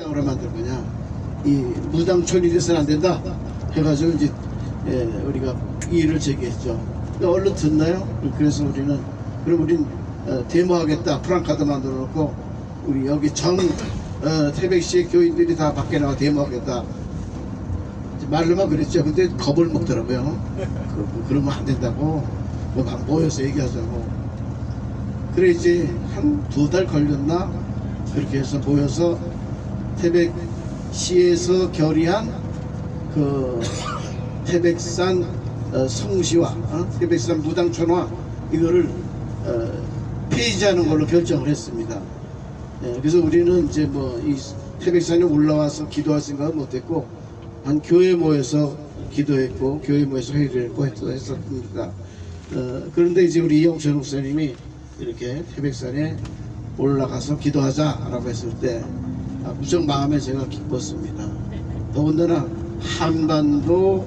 땅으로 만들 거냐? 이 무당촌이 돼서는 안 된다? 해가지고 이제 예, 우리가 이의를 제기했죠. 얼른 듣나요? 그래서 우리는 그럼 우린 어, 데모하겠다. 프랑카드 만들어 놓고 우리 여기 전 어, 태백시의 교인들이 다 밖에 나와 데모하겠다. 말로만 그랬죠. 근데 겁을 먹더라고요. 그, 그러면 안 된다고. 뭐막 모여서 얘기하자고. 그래 이제 한 두 달 걸렸나? 그렇게 해서 모여서 태백시에서 결의한 그 태백산 어, 성시화 어? 태백산 무당천화 이거를 어, 폐지하는 걸로 결정을 했습니다. 예, 그래서 우리는 이제 뭐 이 태백산에 올라와서 기도할 생각은 못했고 한 교회 모여서 기도했고 교회 모여서 회의를 했고 했- 했었습니다. 어, 그런데 이제 우리 이영철 목사님이 이렇게 태백산에 올라가서 기도하자라고 했을 때 아, 무척 마음에 제가 기뻤습니다. 더군다나 한반도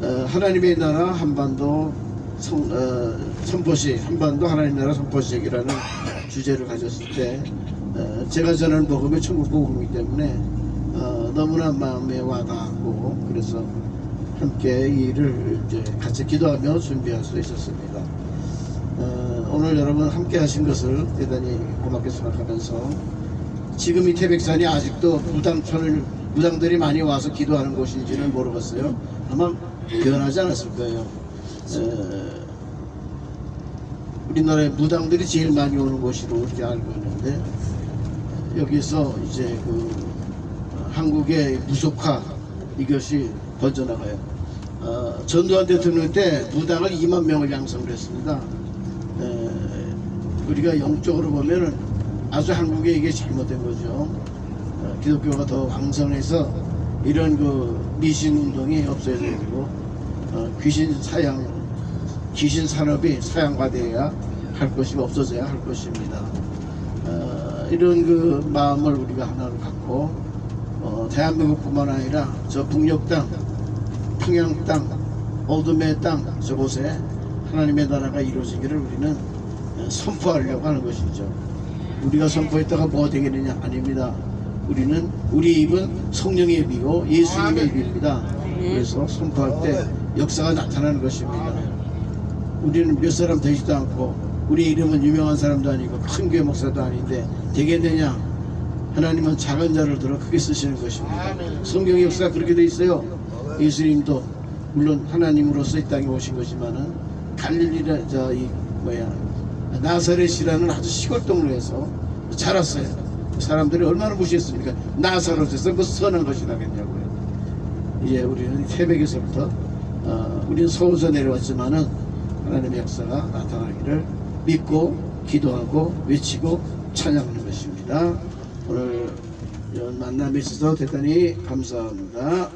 어, 하나님의 나라 한반도 성, 어, 선포식 한반도 하나님 나라 선포식이라는 주제를 가졌을 때 어, 제가 전하는 복음이 천국 복음이기 때문에 어, 너무나 마음에 와닿고 그래서 함께 이 일을 이제 같이 기도하며 준비할 수 있었습니다. 어, 오늘 여러분 함께 하신 것을 대단히 고맙게 생각하면서 지금 이 태백산이 아직도 무당촌을 무당들이 많이 와서 기도하는 곳인지는 모르겠어요. 아마 변하지 않았을 거예요. 어, 우리나라의 무당들이 제일 많이 오는 곳으로 이렇게 알고 있는데 여기서 이제 그 한국의 무속화 이것이 번져나가요. 어, 전두환 대통령 때 무당을 2만 명을 양성을 했습니다. 에, 우리가 영적으로 보면은 아주 한국에 이게 잘못된 거죠. 어, 기독교가 더 왕성해서 이런 그 미신 운동이 없어야 되고 어, 귀신 사양, 귀신 산업이 사양화되어야 할 것이 없어져야 할 것입니다. 어, 이런 그 마음을 우리가 하나로 갖고 어, 대한민국뿐만 아니라 저 북녘 땅, 평양 땅, 어둠의 땅 저곳에 하나님의 나라가 이루어지기를 우리는 어, 선포하려고 하는 것이죠. 우리가 선포했다가 뭐 되겠느냐 아닙니다. 우리는 우리 입은 성령의 입이고 예수님의 입입니다. 그래서 선포할 때 역사가 나타나는 것입니다. 우리는 몇 사람 되지도 않고 우리 이름은 유명한 사람도 아니고 큰 교회 목사도 아닌데 되겠느냐? 하나님은 작은 자를 들어 크게 쓰시는 것입니다. 성경의 역사가 그렇게 돼 있어요. 예수님도 물론 하나님으로서 이 땅에 오신 거지만은 갈릴리라 저이 뭐야 나사렛이라는 아주 시골 동네에서 자랐어요. 사람들이 얼마나 무시했습니까? 나사렛에서 뭐 선한 것이 나겠냐고요. 이제 우리는 태백에서부터 어, 우리는 서울서 내려왔지만은 하나님의 역사가 나타나기를 믿고 기도하고 외치고 찬양하는 것입니다. 오늘 만남에 있어서 대단히 감사합니다.